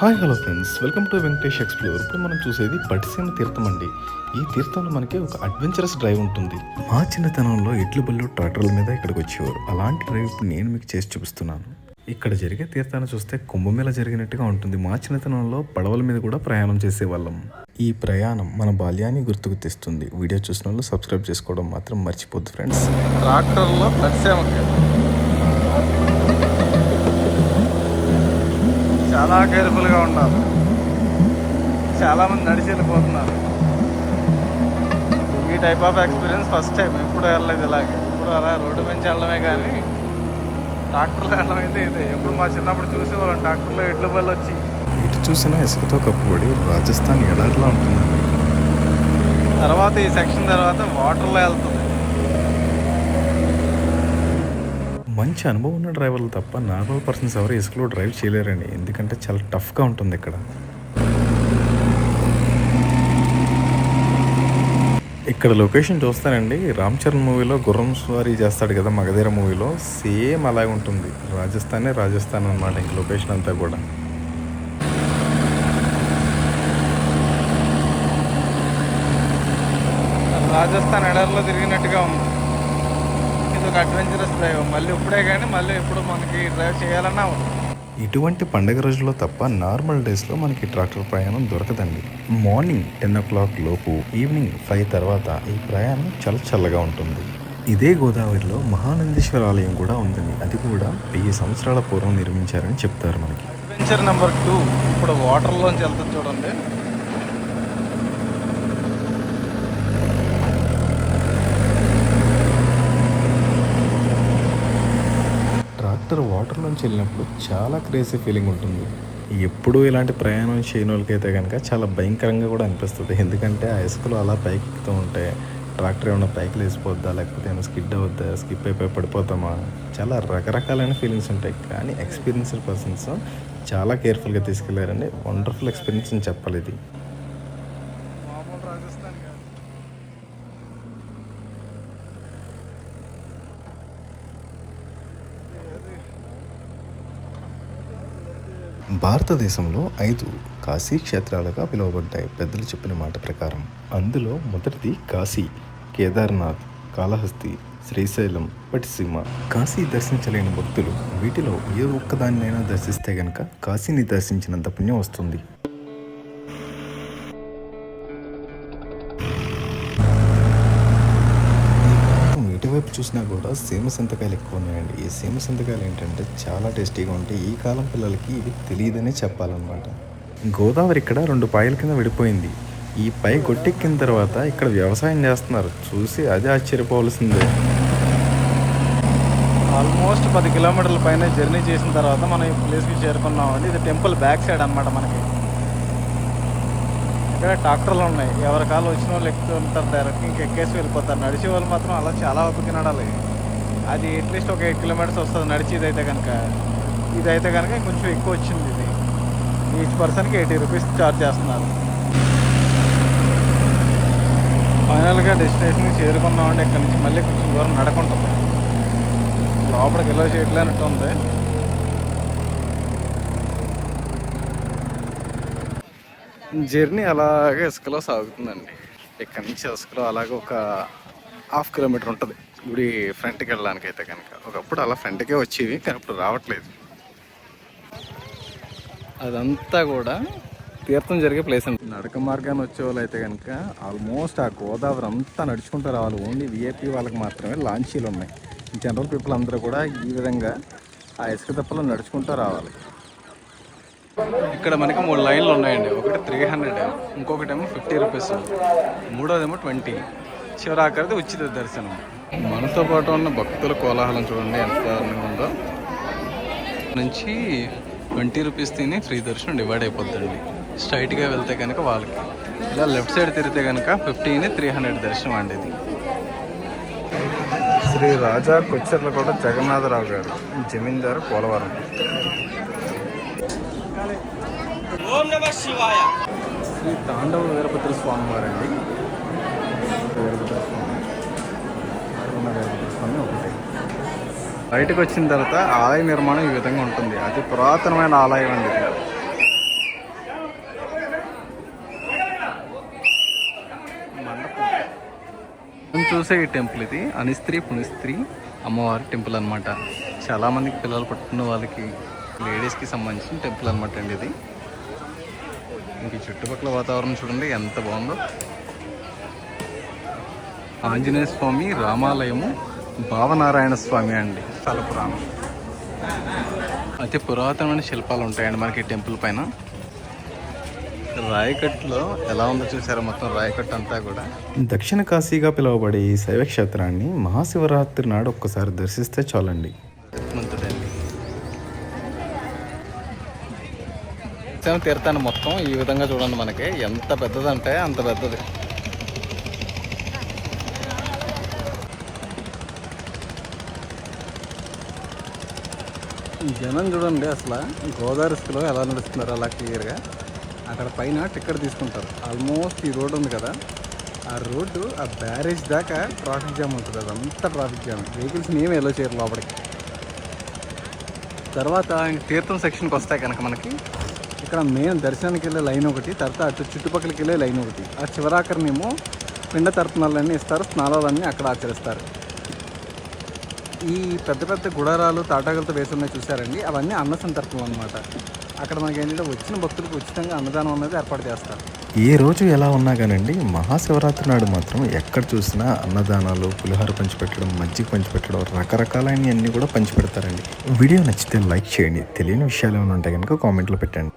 Hi hello friends. Welcome to Venkatesh explore. ఇప్పుడు మనం చూసేది పటిసీమ తీర్థం అండి. ఈ తీర్థంలో మనకి ఒక అడ్వెంచరస్ డ్రైవ్ ఉంటుంది. మా చిన్నతనంలో ఎడ్ల బళ్ళు ట్రాక్టర్ల మీద ఇక్కడికి వచ్చేవారు. అలాంటి డ్రైవ్ ఇప్పుడు నేను మీకు చేసి చూపిస్తున్నాను. ఇక్కడ జరిగే తీర్థాన్ని చూస్తే కుంభమేళ జరిగినట్టుగా ఉంటుంది. మా చిన్నతనంలో పడవల మీద కూడా ప్రయాణం చేసేవాళ్ళం. ఈ ప్రయాణం మన బాల్యాన్ని గుర్తుకు తెస్తుంది. వీడియో చూసిన వాళ్ళు సబ్స్క్రైబ్ చేసుకోవడం మాత్రం మర్చిపోద్దు ఫ్రెండ్స్. ట్రాక్టర్లో పరిశ్రమకి చాలా కేర్ఫుల్గా ఉండాలి చాలామంది నడిచి వెళ్ళిపోతున్నారు. ఈ type of experience first time ఎప్పుడు వెళ్ళలేదు ఇలాగే. ఇప్పుడు అలా రోడ్డు మీద వెళ్ళడమే కానీ ట్రాక్టర్లో వెళ్ళడం అయితే ఇదే. ఎప్పుడు మా చిన్నప్పుడు చూసేవాళ్ళం ట్రాక్టర్లో ఎడ్ల బళ్ళు వచ్చి. ఇటు చూసిన ఇసుకతో కప్పుబడి రాజస్థాన్ ఎడారిలా ఉంటుందండి. తర్వాత ఈ సెక్షన్ తర్వాత వాటర్లో వెళ్తుంది మంచి అనుభవం ఉన్న డ్రైవర్లు తప్ప నార్మల్ పర్సన్స్ ఎవరు ఇసుకలో డ్రైవ్ చేయలేరండి. ఎందుకంటే చాలా టఫ్గా ఉంటుంది ఇక్కడ. ఇక్కడ లొకేషన్ చూస్తానండి. రామ్ చరణ్ మూవీలో గుర్రం స్వారీ చేస్తాడు కదా మగధీర మూవీలో. సేమ్ అలాగే ఉంటుంది. రాజస్థానే రాజస్థాన్ అన్నమాట ఇంక లొకేషన్ అంతా కూడా. రాజస్థాన్ ఎడర్లో తిరిగినట్టుగా ఉంది. ఒక అడ్వెంచరస్ డ్రైవ్ మళ్ళీ ఇప్పుడే కానీ మళ్ళీ ఎప్పుడు మనకి డ్రైవ్ చేయాలన్నా ఇటువంటి పండగ రోజుల్లో తప్ప నార్మల్ డేస్లో మనకి ట్రాక్టర్ ప్రయాణం దొరకదండి. మార్నింగ్ టెన్ ఓ క్లాక్ లోపు ఈవినింగ్ ఫైవ్ తర్వాత ఈ ప్రయాణం చాలా చల్లగా ఉంటుంది. ఇదే గోదావరిలో మహానందేశ్వర ఆలయం కూడా ఉందండి అది కూడా వెయ్యి సంవత్సరాల పూర్వం నిర్మించారని చెప్తారు మనకి. అడ్వెంచర్ నెంబర్ టూ ఇప్పుడు వాటర్లోంచి వెళ్తుంది చూడండి. ట్రాక్టర్ వాటర్లోంచి వెళ్ళినప్పుడు చాలా క్రేజీ ఫీలింగ్ ఉంటుంది. ఎప్పుడూ ఇలాంటి ప్రయాణం చేయని వాళ్ళకైతే కనుక చాలా భయంకరంగా కూడా అనిపిస్తుంది. ఎందుకంటే ఆ ఇసుకలు అలా పైకి ఎక్కుతూ ఉంటే ట్రాక్టర్ ఏమైనా పైకి లేసిపోద్దా లేకపోతే ఏమైనా స్కిడ్ అవుద్దా? స్కిప్ అయిపోయి పడిపోతామా? చాలా రకరకాలైన ఫీలింగ్స్ ఉంటాయి. కానీ ఎక్స్పీరియన్స్డ్ పర్సన్స్ చాలా కేర్ఫుల్గా తీసుకెళ్ళారండి. వండర్ఫుల్ ఎక్స్పీరియన్స్ అని చెప్పాలి ఇది మామూలు రాజస్థాన్ కాదు భారతదేశంలో ఐదు కాశీ క్షేత్రాలుగా పిలువబడ్డాయి. పెద్దలు చెప్పిన మాట ప్రకారం అందులో మొదటిది కాశీ కేదార్నాథ్ కాళహస్తి శ్రీశైలం పటిసీమ కాశీ దర్శించలేని భక్తులు వీటిలో ఏ ఒక్కదాన్నైనా దర్శిస్తే గనక కాశీని దర్శించినంత పుణ్యం వస్తుంది. చూసినా కూడా సీమ సంతకాయలు ఎక్కువ ఉన్నాయండి. ఈ సీమ సంతకాయలు ఏంటంటే చాలా టేస్టీగా ఉంటాయి. ఈ కాలం పిల్లలకి ఇవి తెలియదనే చెప్పాలన్నమాట. గోదావరి ఇక్కడ రెండు పాయల కింద విడిపోయింది. ఈ పై గొట్టెక్కిన తర్వాత ఇక్కడ వ్యవసాయం చేస్తున్నారు. చూసి అదే ఆశ్చర్యపోవలసిందే. ఆల్మోస్ట్ పది కిలోమీటర్ల పైన జర్నీ చేసిన తర్వాత మనం ఈ ప్లేస్కి చేరుకున్నామండి. ఇది టెంపుల్ బ్యాక్ సైడ్ అన్నమాట మనకి. ఇక్కడ ట్రాక్టర్లు ఉన్నాయి. ఎవరి కాలు వచ్చిన వాళ్ళు ఎక్కుతూ ఉంటారు డైరెక్ట్ ఇంక ఎక్కేసి వెళ్ళిపోతారు. నడిచే వాళ్ళు మాత్రం అలా చాలా ఓపిక నడాలి అది అట్లీస్ట్ ఒక ఎయిట్ కిలోమీటర్స్ వస్తుంది నడిచి ఇదైతే కనుక ఇదైతే కనుక కొంచెం ఎక్కువ వచ్చింది ఇది. ఈచ్ పర్సన్కి ఎయిటీ రూపీస్ ఛార్జ్ చేస్తున్నారు. ఫైనల్గా డెస్టినేషన్కి చేరుకున్నామండి. ఇక్కడ నుంచి మళ్ళీ కొంచెం దూరం నడకుంటుంది లోపలికి ఎలా చేయట్లేనట్టు ఉంది. జర్నీ అలాగే ఇసుకలో సాగుతుందండి. ఇక్కడ నుంచి ఇసుకలో అలాగే ఒక హాఫ్ కిలోమీటర్ ఉంటుంది. గుడి ఫ్రంట్కి వెళ్ళడానికి అయితే కనుక. ఒకప్పుడు అలా ఫ్రంట్కే వచ్చేవి కానీ ఇప్పుడు రావట్లేదు. అదంతా కూడా తీర్థం జరిగే ప్లేస్ అంటుంది నడక మార్గాన్ని వచ్చే వాళ్ళు అయితే కనుక ఆల్మోస్ట్ ఆ గోదావరి అంతా నడుచుకుంటూ రావాలి. ఓన్లీ విఐపీ వాళ్ళకి మాత్రమే లాంచీలు ఉన్నాయి. జనరల్ పీపుల్ అందరూ కూడా ఈ విధంగా ఆ ఇసుక తప్పలో నడుచుకుంటూ రావాలి. ఇక్కడ మనకి మూడు లైన్లు ఉన్నాయండి. ఒకటి త్రీ హండ్రెడ్ ఇంకొకటి ఏమో ఫిఫ్టీ రూపీస్ మూడోదేమో ట్వంటీ చివరి ఆఖరిది ఉచిత దర్శనం. మనతో పాటు ఉన్న భక్తుల కోలాహలం చూడండి ఎంత దారుణంగా ఉందో. నుంచి ట్వంటీ రూపీస్ తిని ఫ్రీ దర్శనం డివైడ్ అయిపోద్దండి. స్ట్రైట్గా వెళ్తే కనుక వాళ్ళకి. ఇలా లెఫ్ట్ సైడ్ తిరిగితే కనుక ఫిఫ్టీని త్రీ హండ్రెడ్ దర్శనం అండి ఇది. శ్రీ రాజా కొచ్చర్లకోట జగన్నాథరావు గారు జమీందారు పోలవరం. శ్రీ తాండవ వీరభద్ర స్వామి వారండి బయటకు వచ్చిన తర్వాత ఆలయ నిర్మాణం ఈ విధంగా ఉంటుంది. అతి పురాతనమైన ఆలయం అండి చూసే ఈ టెంపుల్ ఇది. అనిస్త్రీ పునిస్త్రీ అమ్మవారి టెంపుల్ అనమాట చాలామందికి పిల్లలు పట్టుకున్న వాళ్ళకి లేడీస్కి సంబంధించిన టెంపుల్ అనమాట అండి ఇది. ఇంక చుట్టుపక్కల వాతావరణం చూడండి ఎంత బాగుందో. ఆంజనేయ స్వామి రామాలయము భావనారాయణ స్వామి అండి చాలా పురాణం. అయితే పురాతనమైన శిల్పాలు ఉంటాయండి మనకి టెంపుల్ పైన. రాయకట్లో ఎలా ఉందో చూసారా మొత్తం రాయకట్ అంతా కూడా. దక్షిణ కాశీగా పిలువబడే ఈ శైవ క్షేత్రాన్ని మహాశివరాత్రి నాడు ఒక్కసారి దర్శిస్తే చాలండి. తీర్థాన్ని మొత్తం. ఈ విధంగా చూడండి మనకి. ఎంత పెద్దదంటే అంత పెద్దది. జనం చూడండి అసలు. గోదావరి ఎలా నడుస్తున్నారు అలా క్లియర్గా. అక్కడ పైన టికెట్ తీసుకుంటారు. ఆల్మోస్ట్ ఈ రోడ్ ఉంది కదా. ఆ రోడ్డు ఆ బ్యారేజ్ దాకా ట్రాఫిక్ జామ్ ఉంటుంది. అదంతా ట్రాఫిక్ జామ్. వెహికల్స్ ఏమి ఎలా చేయరు లోపలికి. తర్వాత ఇంక తీర్థం సెక్షన్కి వస్తాయి కనుక మనకి. ఇక్కడ మెయిన్ దర్శనానికి వెళ్ళే లైన్ ఒకటి తర్వాత అటు చుట్టుపక్కలకి వెళ్ళే లైన్ ఒకటి. ఆ చివరాకరనేమో పిండ తర్పణాలన్నీ ఇస్తారు స్నానాలన్నీ అక్కడ ఆచరిస్తారు. ఈ పెద్ద పెద్ద గుడారాలు తాటాకులతో వేసి ఉన్నాయి చూసారండి అవన్నీ అన్న సంతర్పణలు అనమాట అక్కడ మనకి ఏంటంటే వచ్చిన భక్తులకు ఉచితంగా అన్నదానం అనేది ఏర్పాటు చేస్తారు. ఏ రోజు ఎలా ఉన్నా కానండి మహాశివరాత్రి నాడు మాత్రం ఎక్కడ చూసినా అన్నదానాలు పులిహోర పంచిపెట్టడం మజ్జిగ పంచిపెట్టడం రకరకాలైన అన్నీ కూడా పంచిపెడతారండి. వీడియో నచ్చితే లైక్ చేయండి. తెలియని విషయాలు ఏమైనా ఉంటే కనుక కామెంట్లో పెట్టండి.